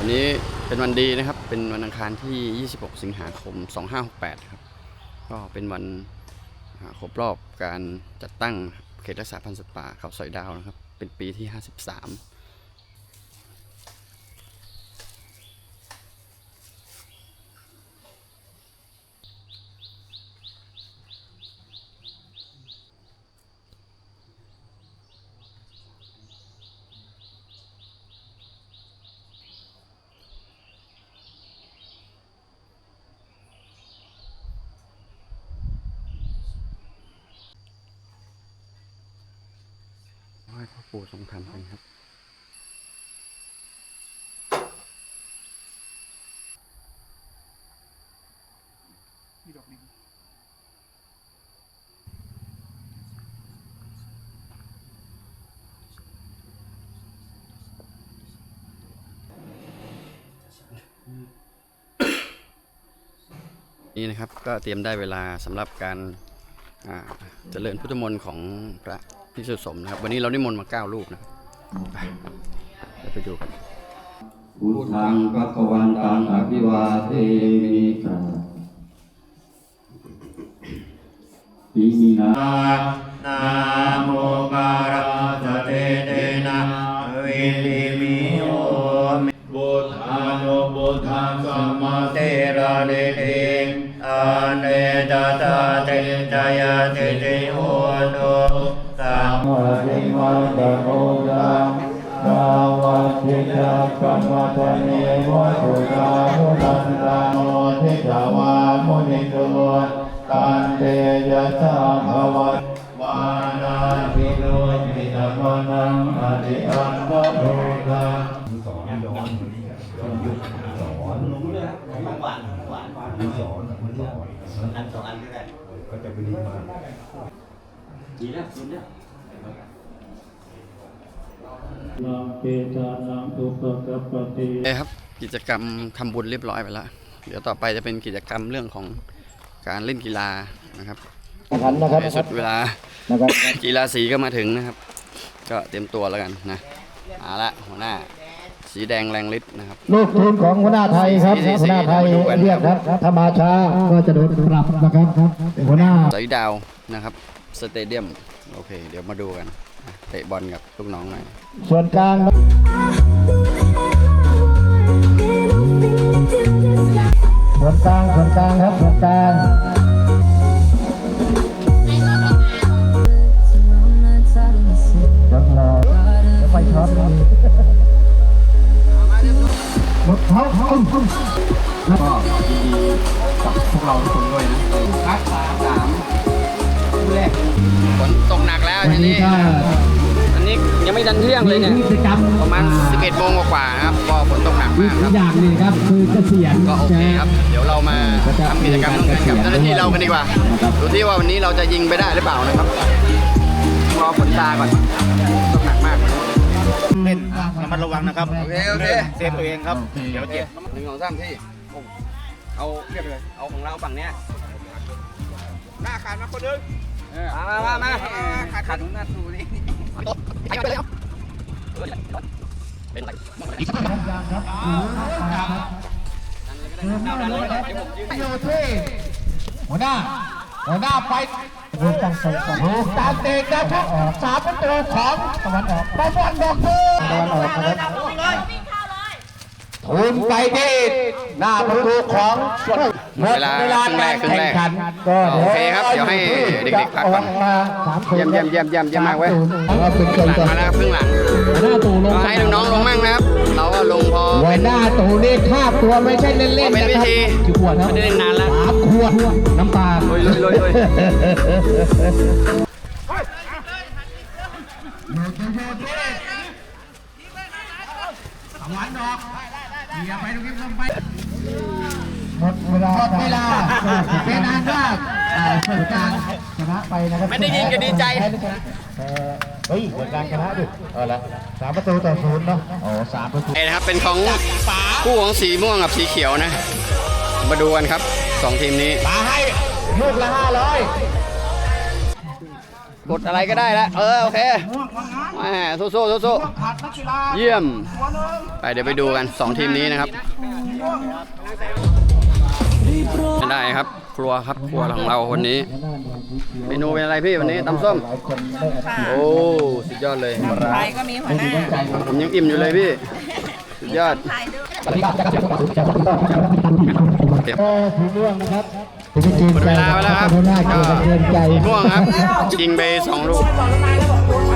วันนี้เป็นวันดีนะครับ เป็นวันอังคารที่ 26 สิงหาคม 2568 ครับ ก็เป็นวันครบรอบการจัดตั้งเขตรักษาพันธุ์สัตว์ป่าเขาสอยดาวนะครับ เป็นปีที่ 53 ให้พ่อปู่ทรงธรรมกันครับนี่นะครับก็เตรียมได้เวลาสำหรับการ เจริญพุทธมนต์ของพระพิสุสมนะครับ วันนี้เรานิมนต์มาเก้ารูปนะไปเดี๋ยวไปดูกันพุทธังภะคะวันตังอภิวาเทมิปิมินานาโม โหตุสัมวะติมันตะโมดังสาวัสดิจักขมัตเนวัตุตามุนันตาโมทิตาวามุนิโตตันเตยะสาภวัตวานาภิโนมิตมนังอธิอันวะโรกาลังเกตานั งอุปกัปปติเอ้ครับกิจกรรมทำบุญเรียบร้อยไปแล้ว เดี๋ยวต่อไปจะเป็นกิจกรรมเรื่องของการเล่นกีฬานะครับขันนะครับในสุดเวลานะครับกีฬาสีก็มาถึงนะครับ ก็เตรียมตัวแล้วกันนะเอาละหัวหน้า สีแดงแรงฤทธิ์นะครับ ลูกทีมของหัวหน้าไทยครับสี่สี่หัวหน้าไทยสี่สี่เรียกครับถ้ามาช้าก็จะโดนปรับนะครับหัวหน้า สอยดาวนะครับ สเตเดียม โอเค เดี๋ยวมาดูกันนะเตะบอลกับลูกน้องหน่อย ส่วนกลางนะส่วนกลางส่วนกลางครับส่วนกลาง หมดเขาเขาก็ยินดีกับพวกเราทุกคนด้วยนะรักษาสามคู่แรกฝนตกหนักแล้ววันทีนี้นี้ก็อันนี้ยังไม่ทันเที่ยงเลยเนี่ยมีกิจกรรมประมาณ11โมงกว่าๆนะครับก็ฝนตกหนักอีมากกครับอย่างหนึงครับคือเกษียณก็โอเคครับเดี๋ยวเรามาทำกิจกรรมร่วมกันกับเจ้าหน้าที่เรากันดีกว่าดูที่ว่าวันนี้เราจะยิงไปได้หรือเปล่านะครับรอฝนตาก่อนตกหนักมากเล่น ระมัดระวังนะครับโอเคโอเค เซฟตัวเองครับ เดี๋ยวเจ็บหนึ่งสองสามที่เอาเรียบเลยเอาของเราฝั่งเนี้ยหน้าขาดมาคนนึงมามามาขาดขาดหน้าตูนี่ไปไปเลยเป็นไรโยเท่หัวหน้า หัวหน้าไปรูปตั้งใจรูปตามเตะนะครับสามประตูของตะวันออกตะวันออกเพื่ตะวันออกนะครับทุนไปที่หน้าประตูของหมดเวลาการแข่งขันก็โอเคครับ เดี๋ยวให้เด็กๆพักก่อนมาสามคนเยี่ยมเยี่ยมเยี่ยมเยี่ยมเยี่ยมมากเว้ยว่าเป็นคครึ่นงหลังก่อนมาแล้วครึ่งหลัง หัวหน้าตูลงก็ให้น้องๆลงมั่งนะครับ เราก็ลงพอหัวหน้าตูนี่ค่าตัวไม่ใช่เล่นพอๆเป็นนะวิครับธีกี่ขวดครับไม่ได้เล่นนานแล้วสามขวดน้ำปลาลุยลุยลุยลุย หมดเวลาหมดเวลาเป็นอันว่าอ่าส่วนกลางชนะไปนะครับไม่ได้ยินก็ดีใจแพ้หรือชนะแพ้เฮ้ยส่วนกลางชนะดิเอาละสามประตูต่อศูนย์เนาะอ๋อสามประตูนี่นะครับเป็นของคู่ของสีม่วงกับสีเขียวนะ มาดูกันครับสองทีมนี้มาให้ลูกละห้าร้อยกดอะไรก็ได้แล้วเออโอเคแหมสู้สู้สู้สู้เยี่ยม ไปเดี๋ยวไปดูกัน 2 ทีมนี้นะครับ ไม่ได้ครับ ครัวครับครัวของเราวันนี้ เมนูเป็นอะไรพี่วันนี้ตำส้ม โอ้สุดยอดเลยไทยก็มีหัวหน้าผมยังอิ่มอยู่เลยพี่ สุดยอดไทยด้วยเก็บก็สีม่วงนะครับถึงจะเกรงหมดใจเวลาไปแล้วครับหัวหน้าก็เกรงใจสีม่วงครับยิงไปสองลูก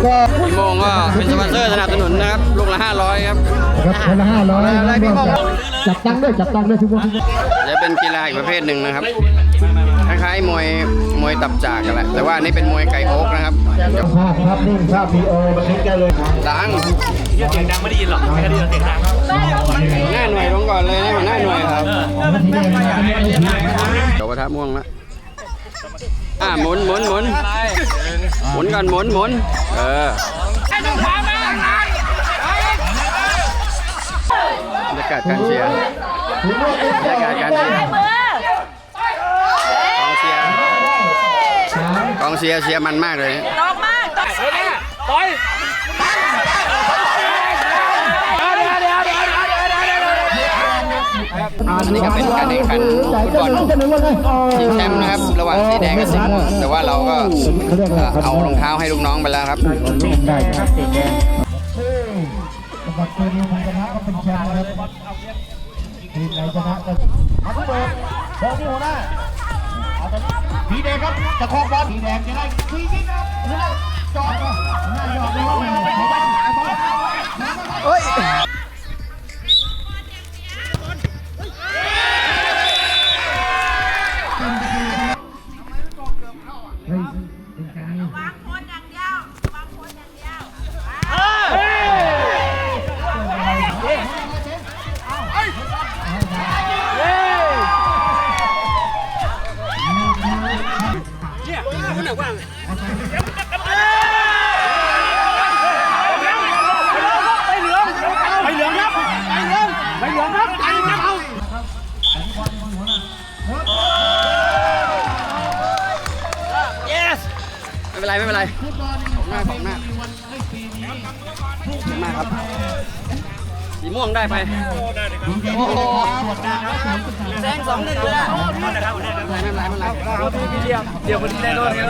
ก็สีม่วงก็เป็นสปอนเซอร์สนับสนุนนะครับ ลูกละ500ครับครับคนละห้าร้อยอะไรพี่ม่วงจับตังค์ด้วยจับตังค์ด้วยทุกคนจะ เป็นกีฬาอีกประเภทหนึ่งนะครับคล้ายๆมวยมวยตับจากกันแหละแต่ว่าอันนี่เป็นมวยไก่โอ๊กนะครับภาพครับนิ่งภาพพีโอบันทึกได้เลยดังเสียงดังไม่ได้ยินหรอกไม่ได้ยินเสียงดังหน้าหน่วยลงก่อนเลยนะหัวหน้าหน่วยครับเดี๋ยวกระทะม่วงละอ่าหมุนหมุนหมุนหมุนก่อนหมุนหมุนเออบรรยากาศการเชียร์ บรรยากาศการเชียร์กองเชียร์กองเชียร์เชียร์มันมากเลยตอบมากตอบอันนี้ก็เป็นการแข่งขันฟุตบอลชิงแชมป์นะครับ ระหว่างสีแดงกับสีม่วงแต่ว่าเราก็เอ่อเอารองเท้าให้ลูกน้องไปแล้วครับ ได้ครับเก่งแดงสำหรับตัวนี้มันชนะก็เป็นแชมป์นะครับ ทีมไหนชนะก็เอาทุกเบอร์เบอร์ที่หัวหน้าสีแดงครับจะครองบอลสีแดงจะได้ฟรีคิกครับจอดหน้ายอดเลยว่าไม่ไหวเฮ้ยบ ไม่เป็นไรไม่เป็นไรของหน้าของหน้ามากครับ สีม่วงได้ไปโอ้โหแซงสองหนึ่งเลยอะไม่เป็นไรไม่เป็นไรไม่เป็นไรเดี๋ยววันนี้ได้โดนกัน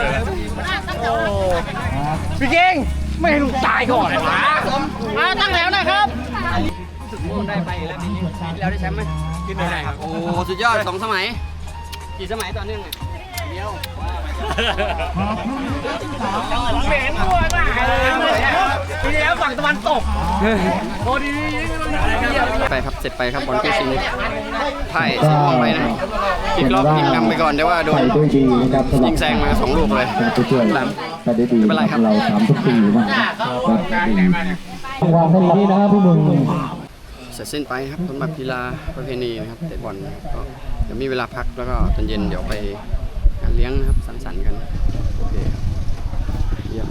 พี่เก่งไม่ให้ลูกตายก่อนเลยนะตั้งแล้วนะครับสึกม่วงได้ไปแล้วปีนี้ปีที่แล้วได้แชมป์ไหมขึ้นได้ครับโอ้สุดยอดสองสมัยกี่สมัยต่อเนื่องเนี่ยเดียวเหม็นด้วยมาก ไปครับเสร็จไปครับบอลที่ชินไพ่สีม่วงไปนะอีกรอบยิงนำไปก่อนได้ว่าโดนยิงแซงมาสองลูกเลยหลังไม่เป็นไรครับเราสามทุกทีมาความเป็นนี้นะครับพี่มึงเสร็จสิ้นไปครับสำหรับกีฬาประเพณีนะครับเตะบอลก็เดี๋ยวมีเวลาพักแล้วก็ตอนเย็นเดี๋ยวไปงานเลี้ยงนะครับสังสรรค์กันโอเคครับเยี่ยม